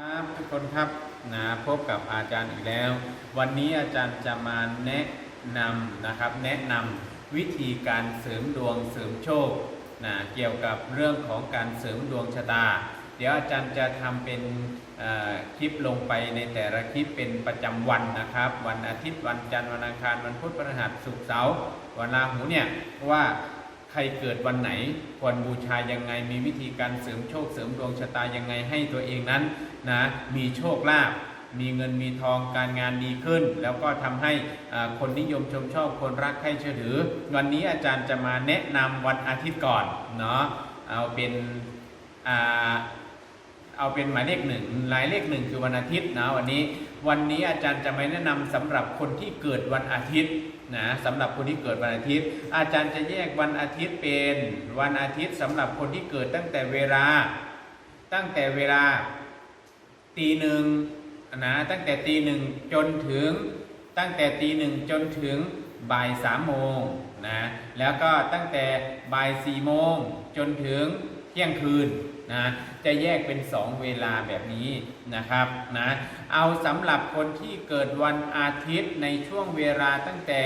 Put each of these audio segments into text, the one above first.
ครับทุกคนครับนะพบกับอาจารย์อีกแล้ว วันนี้อาจารย์จะมาแนะนำนะครับ แนะนำวิธีการเสริมดวงเสริมโชคนะเกี่ยวกับเรื่องของการเสริมดวงชะตา เดี๋ยวอาจารย์จะทำเป็นคลิปลงไปในแต่ละคลิปเป็นประจำวันนะครับ วันอาทิตย์วันจันทร์วันอังคารวันพุธพฤหัสศุกร์เสาร์วันราหูเนี่ยว่า ใครเกิดวันไหนควรบูชายังไงมีวิธีการเสริมโชคเสริมดวงชะตายังไงให้ตัวเองนั้นนะมีโชคลาภมีเงินมีทองการงานดีขึ้น แล้วก็ทำให้คนนิยมชมชอบคนรักใครเชื่อถือ วันนี้อาจารย์จะมาแนะนำวันอาทิตย์ก่อนเนาะเอาเป็นอเอาเป็นหมายเลขหนึ่งหมายเลขหนึ่งคือวันอาทิตย์นะวันนี้ วันนี้อาจารย์จะไม่แนะนำสำหรับคนที่เกิดวันอาทิตย์นะสำหรับคนที่เกิดวันอาทิตย์ อาจารย์จะแยกวันอาทิตย์เป็นวันอาทิตย์สำหรับคนที่เกิดตั้งแต่เวลา ตั้งแต่เวลาตีหนึ่งนะตั้งแต่ตีหนึ่งจนถึงตั้งแต่ตีหนึ่งจนถึงบ่ายสามโมงนะแล้วก็ตั้งแต่บ่ายสี่โมงจนถึง เที่ยงคืนนะจะแยกเป็นสองเวลาแบบนี้นะครับนะเอาสำหรับคนที่เกิดวันอาทิตย์ในช่วงเวลาตั้งแต่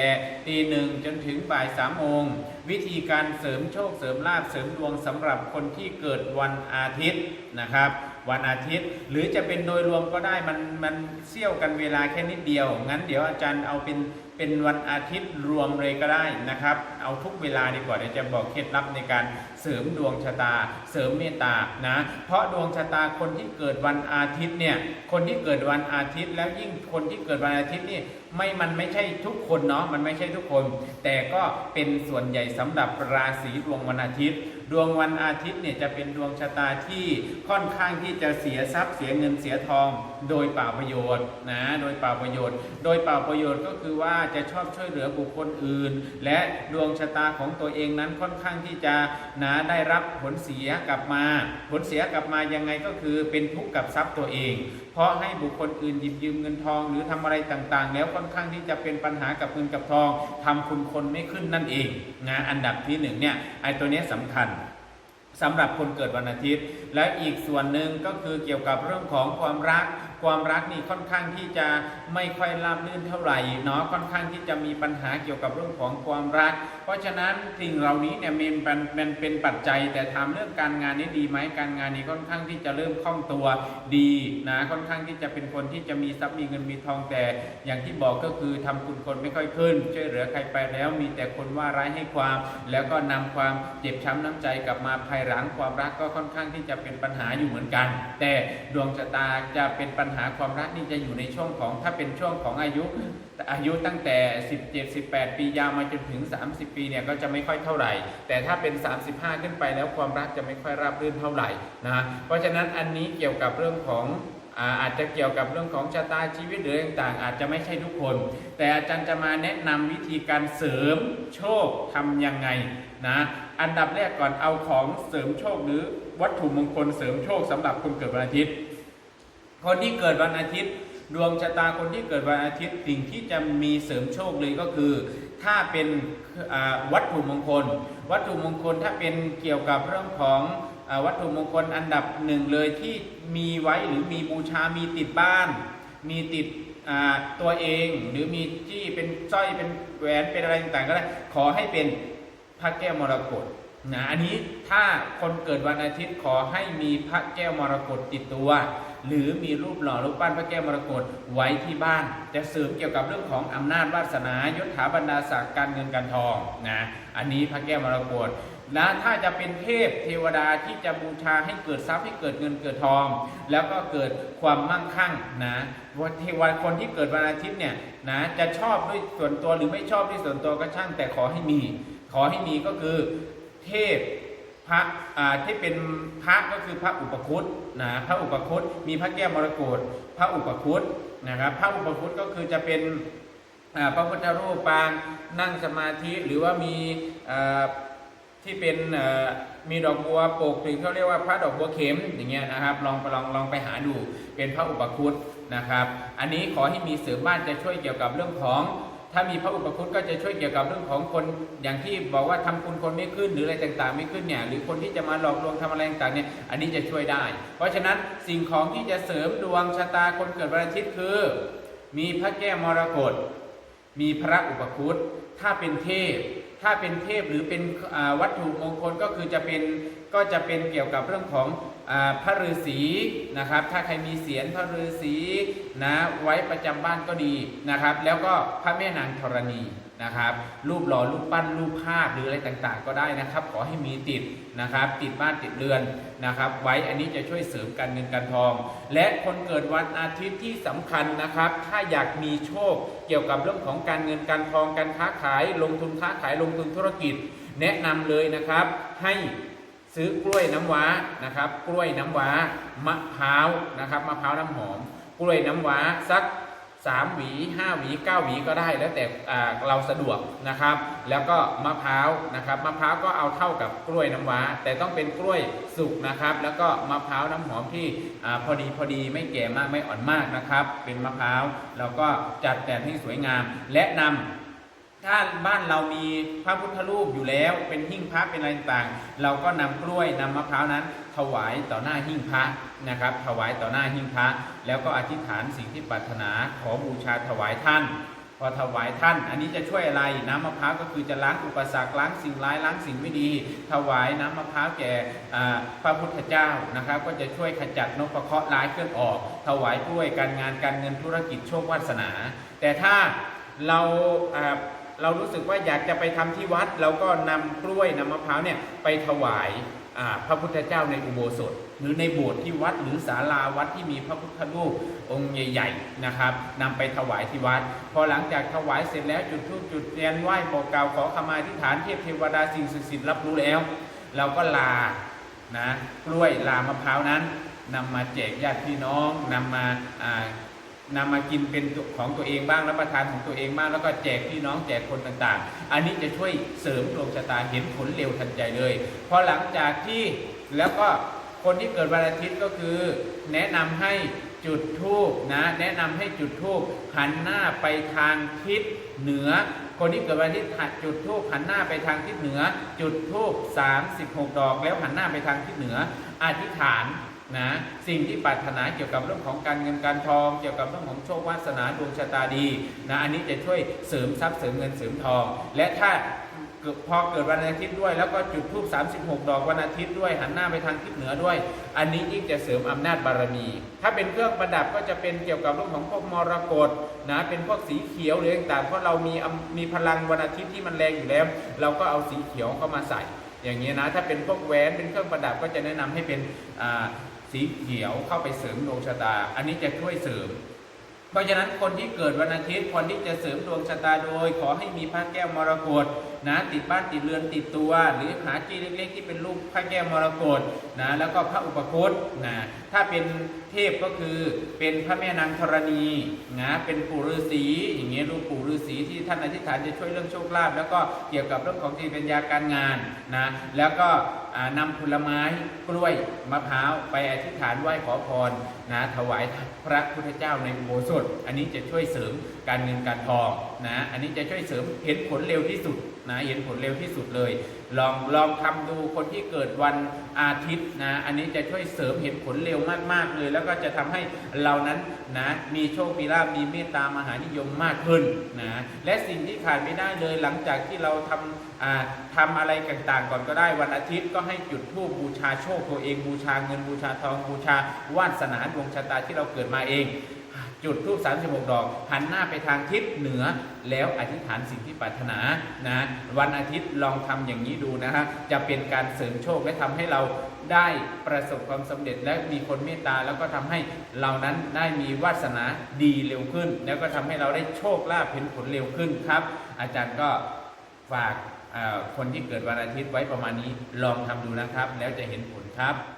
ตีหนึ่งจนถึงบ่ายสามโมงวิธีการเสริมโชคเสริมลาภเสริมดวงสำหรับคนที่เกิดวันอาทิตย์นะครับ วันอาทิตย์ หรือจะเป็นโดยรวมก็ได้มันมันเสี้ยวกันเวลาแค่นิดเดียว งั้นเดี๋ยวอาจารย์เอาเป็นเป็นวันอาทิตย์รวมเลยก็ได้นะครับ เอาทุกเวลาดีกว่าเดี๋ยวจะบอกเคล็ดลับในการเสริมดวงชะตา เสริมเมตตานะ เพราะดวงชะตาคนที่เกิดวันอาทิตย์เนี่ย คนที่เกิดวันอาทิตย์ แล้วยิ่งคนที่เกิดวันอาทิตย์นี่ไม่ มันไม่ใช่ทุกคนเนาะ มันไม่ใช่ทุกคน แต่ก็เป็นส่วนใหญ่สำหรับราศีดวงวันอาทิตย์ ดวงวันอาทิตย์เนี่ยจะเป็นดวงชะตาที่ค่อนข้างที่จะเสียทรัพย์เสียเงินเสียทอง โดยเปล่าประโยชน์นะโดยเปล่าประโยชน์ โดยเปล่าประโยชน์ก็คือว่าจะชอบช่วยเหลือบุคคลอื่น และดวงชะตาของตัวเองนั้นค่อนข้างที่จะนะได้รับผลเสียกลับมา ผลเสียกลับมายังไงก็คือเป็นทุกข์กับทรัพย์ตัวเอง ราะให้บุคคลอื่นหยิบยืมเงินทอง หรือทำอะไรต่างๆ แล้วค่อนข้างที่จะเป็นปัญหากับเงินกับทองทำคุณคนไม่ขึ้นนั่นเองนะอันดับที่หนึ่งเนี่ยไอ้ตัวเนี้ยสำคัญสำหรับคนเกิดวันอาทิตย์ และอีกส่วนหนึ่งก็คือเกี่ยวกับเรื่องของความรัก ความรักนี่ค่อนข้างที่จะไม่ค่อยราบรื่นเท่าไหร่เนาะค่อนข้างที่จะมีปัญหาเกี่ยวกับเรื่องของความรัก เพราะฉะนั้นสิ่งเหล่านี้เนี่ยมันเป็นเป็นปัจจัย แต่ถามเรื่องการงานนี้ดีไหมการงานนี้ค่อนข้างที่จะเริ่มคล่องตัวดีนะค่อนข้างที่จะเป็นคนที่จะมีทรัพย์มีเงินมีทองแต่ อย่างที่บอกก็คือทำคุณคนไม่ค่อยขึ้นช่วยเหลือใครไปแล้วมีแต่คนว่าร้ายให้ความ แล้วก็นำความเจ็บช้ำน้ำใจกลับมาภายหลังความรักก็ค่อนข้างที่จะเป็นปัญหาอยู่เหมือนกัน แต่ดวงชะตาจะเป็นปัญญหาความรักนี่จะอยู่ในช่วงของถ้าเป็นช่วงของอายุอายุตั้งแต่ 17 18 ปียาวมาจนถึง 30 ปีเนี่ยก็จะไม่ค่อยเท่าไหร่ แต่ถ้าเป็น 35 ขึ้นไปแล้วความรักจะไม่ค่อยราบรื่นเท่าไหร่นะเพราะฉะนั้นอันนี้เกี่ยวกับเรื่องของอาจจะเกี่ยวกับเรื่องของชะตาชีวิตหรือต่างๆ อาจจะไม่ใช่ทุกคน แต่อาจารย์จะมาแนะนำวิธีการเสริมโชคทำยังไงนะอันดับแรกก่อนเอาของเสริมโชคหรือวัตถุมงคลเสริมโชคสำหรับคนเกิดวันอาทิตย์ คนที่เกิดวันอาทิตย์ ดวงชะตาคนที่เกิดวันอาทิตย์สิ่งที่จะมีเสริมโชคเลยก็คือ ถ้าเป็นวัตถุมงคล วัตถุมงคลถ้าเป็นเกี่ยวกับเรื่องของอวัตถุมงคลอันดับหนึ่งเลยที่มีไว้หรือมีบูชามีติดบ้าน มีติดตัวเองหรือมีจี้เป็นสร้อยเป็นแหวนเป็นอะไรต่างๆก็ได้ขอให้เป็นพระแก้วมรกตนะอันนี้ถ้าคนเกิดวันอาทิตย์ขอให้มีพระแก้วมรกตติดตัว หรือมีรูปหล่อรูปปั้นพระแก้วมรกตไว้ที่บ้าน จะเสริมเกี่ยวกับเรื่องของอำนาจวาสนายศถาบรรดาศักดิ์การเงินการทองนะอันนี้พระแก้วมรกตนะถ้าจะเป็นเทพเทวดาที่จะบูชาให้เกิดทรัพย์ให้เกิดเงินเกิดทอง แล้วก็เกิดความมั่งคั่งนะวันที่วันคนที่เกิดวันอาทิตย์เนี่ยนะจะชอบด้วยส่วนตัวหรือไม่ชอบด้วยส่วนตัวก็ช่างแต่ขอให้มี ขอให้มีก็คือเทพ พระที่เป็นพระก็คือพระอุปคุตนะพระอุปคุตมีพระแก้วมรกตพระอุปคุตนะครับพระอุปคุตก็คือจะเป็นพระพุทธรูปปางนั่งสมาธิหรือว่ามีที่เป็นมีดอกบัวโปกถึงเขาเรียกว่าพระดอกบัวเข็มอย่างเงี้ยนะครับลองไปลองลองไปหาดูเป็นพระอุปคุตนะครับ อันนี้ขอให้มีเสริมบ้านจะช่วยเกี่ยวกับเรื่องของ ถ้ามีพระอุปคุตก็จะช่วยเกี่ยวกับเรื่องของคนอย่างที่บอกว่าทำคุณคนไม่ขึ้นหรืออะไรต่างๆ ไม่ขึ้นเนี่ยหรือคนที่จะมาหลอกลวงทำอะไรต่างๆเนี่ยอันนี้จะช่วยได้ เพราะฉะนั้นสิ่งของที่จะเสริมดวงชะตาคนเกิดวันอาทิตย์คือ มีพระแก้วมรกตมีพระอุปคุตถ้าเป็นเทพ ถ้าเป็นเทพหรือเป็นวัตถุมงคลก็คือจะเป็นก็จะเป็นเกี่ยวกับเรื่องของ พระฤาษีนะครับ ถ้าใครมีเสียรพระฤาษีนะไว้ประจำบ้านก็ดีนะครับ แล้วก็พระแม่นางธรณีนะครับ รูปหล่อรูปปั้นรูปภาพหรืออะไรต่างๆ ก็ได้นะครับ ขอให้มีติดนะครับ ติดบ้านติดเรือนนะครับ ไว้อันนี้จะช่วยเสริมการเงินการทอง และคนเกิดวันอาทิตย์ที่สำคัญนะครับ ถ้าอยากมีโชคเกี่ยวกับเรื่องของการเงินการทองการค้าขาย ลงทุนค้าขายลงทุนธุรกิจ แนะนำเลยนะครับให้ ซื้อกล้วยน้ำว้านะครับ กล้วยน้ำว้ามะพร้าวนะครับมะพร้าวน้ำหอม กล้วยน้ำว้าสัก3หวี5หวี9หวีก็ได้แล้วแต่เราสะดวกนะครับ แล้วก็มะพร้าวนะครับมะพร้าวก็เอาเท่ากับกล้วยน้ำว้า แต่ต้องเป็นกล้วยสุกนะครับ แล้วก็มะพร้าวน้ำหอมที่อพอดีพอดีไม่แก่มากไม่อ่อนมากนะครับ เป็นมะพร้าวแล้วก็จัดแต่งให้สวยงาม และนำ ถ้าบ้านเรามีพระพุทธรูปอยู่แล้ว เป็นหิ้งพระเป็นอะไรต่างๆ เราก็นำกล้วยนำมะพร้าวนั้น ถวายต่อหน้าหิ้งพระนะครับ ถวายต่อหน้าหิ้งพระ แล้วก็อธิษฐานสิ่งที่ปรารถนาขอบูชาถวายท่าน พอถวายท่าน อันนี้จะช่วยอะไรน้ำมะพร้าวก็คือจะล้างอุปสรรคล้างสิ่งร้ายล้างสิ่งไม่ดี ถวายน้ำมะพร้าวแก่พระพุทธเจ้านะครับ ก็จะช่วยขจัดนกประเคราะห์ร้ายเคลื่อนออก ถวายกล้วยการงานการเงินธุรกิจโชควาสนา แต่ถ้าเรา เรารู้สึกว่าอยากจะไปทำที่วัด เราก็นำกล้วยนำมะพร้าวเนี่ยไปถวายพระพุทธเจ้าในอุโบสถ หรือในโบสถ์ที่วัดหรือศาลาวัดที่มีพระพุทธรูปองค์ใหญ่ๆนะครับนำไปถวายที่วัด พอหลังจากถวายเสร็จแล้วจุดธูปจุดเทียนไหว้บอกกล่าวขอขมาธิษฐานเทพเทวดาสิ่งศักดิ์สิทธิ์รับรู้แล้ว เราก็ลานะกล้วยลามะพร้าวนั้นนำมาแจกญาติพี่น้องนำมาอ่า นำมากินเป็นของตัวเองบ้างรับประทานของตัวเองบ้างแล้วก็แจกพี่น้องแจกคนต่างๆ อันนี้จะช่วยเสริมดวงชะตาเห็นผลเร็วทันใจเลยพอหลังจากที่แล้วก็คนที่เกิดวันอาทิตย์ก็คือ แนะนำให้จุดธูปนะแนะนำให้จุดธูปหันหน้าไปทางทิศเหนือ คนที่เกิดวันอาทิตย์หัดจุดธูปหันหน้าไปทางทิศเหนือ จุดธูป36 ดอก แล้วหันหน้าไปทางทิศเหนืออธิษฐาน นะสิ่งที่ปรารถนาเกี่ยวกับเรื่องของการเงินการทอง เกี่ยวกับเรื่องของโชควาสนาดวงชะตาดีนะอันนี้จะช่วยเสริมทรัพย์เสริมเงินเสริมทอง และถ้าเกิดพอเกิดวันอาทิตย์ด้วย แล้วก็จุดธูป36 ดอกวันอาทิตย์ด้วย หันหน้าไปทางทิศเหนือด้วย อันนี้ยิ่งจะเสริมอำนาจบารมี ถ้าเป็นเครื่องประดับก็จะเป็นเกี่ยวกับเรื่องของพวกมรกตนะเป็นพวกสีเขียวหรือต่างๆเพราะเรามีมีพลังวันอาทิตย์ที่มันแรงอยู่แล้ว เราก็เอาสีเขียวเข้ามาใส่ อย่างนี้ยนะถ้าเป็นพวกแหวนเป็นเครื่องประดับก็จะแนะนำให้เป็น สีเขียวเข้าไปเสริมดวงชะตา อันนี้จะช่วยเสริม เพราะฉะนั้นคนที่เกิดวันอาทิตย์คนที่จะเสริมดวงชะตาโดย ขอให้มีพระแก้วมรกตนะติดบ้านติดเรือนติดตัว หรือหาจี้เล็กๆที่เป็นรูปพระแก้วมรกตนะแล้วก็พระอุปคุตนะถ้าเป็นเทพก็คือเป็นพระแม่นางธรณีนะเป็นปู่ฤาษีอย่างเงี้ยรูปปู่ฤาษีที่ท่านอธิษฐานจะช่วยเรื่องโชคลาภแล้วก็เกี่ยวกับเรื่องของจิตปัญญาการงานนะแล้วก็ นำผลไม้กล้วยมะพร้าวไปอธิษฐานไหว้ขอพรนะถวายพระพุทธเจ้าในอุโบสถ อันนี้จะช่วยเสริม การเงินการทองนะ อันนี้จะช่วยเสริมเห็นผลเร็วที่สุดนะเห็นผลเร็วที่สุดเลย ลองลองทำดูคนที่เกิดวันอาทิตย์นะ อันนี้จะช่วยเสริมเห็นผลเร็วมากๆเลย แล้วก็จะทำให้เรานั้นนะมีโชคมีลาภมีเมตตามหานิยมมากขึ้นนะและสิ่งที่ขาดไม่ได้เลยหลังจากที่เราทำอ่าทำอะไรต่างๆ ก่อนก็ได้วันอาทิตย์ก็ให้จุดธูปบูชาโชคตัวเองบูชาเงินบูชาทองบูชาวาสนาดวงชะตาที่เราเกิดมาเอง จุดทูบ36 ดอก หันหน้าไปทางทิศเหนือ แล้วอธิษฐานสิ่งที่ปรารถนานะ วันอาทิตย์ลองทำอย่างนี้ดูนะฮะ จะเป็นการเสริมโชคและทำให้เราได้ประสบความสำเร็จและมีคนเมตตา แล้วก็ทำให้เรานั้นได้มีวาสนาดีเร็วขึ้น แล้วก็ทำให้เราได้โชคลาภเห็นผลเร็วขึ้นครับ อาจารย์ก็ฝากคนที่เกิดวันอาทิตย์ไว้ประมาณนี้ลองทำดูนะครับ แล้วจะเห็นผลครับ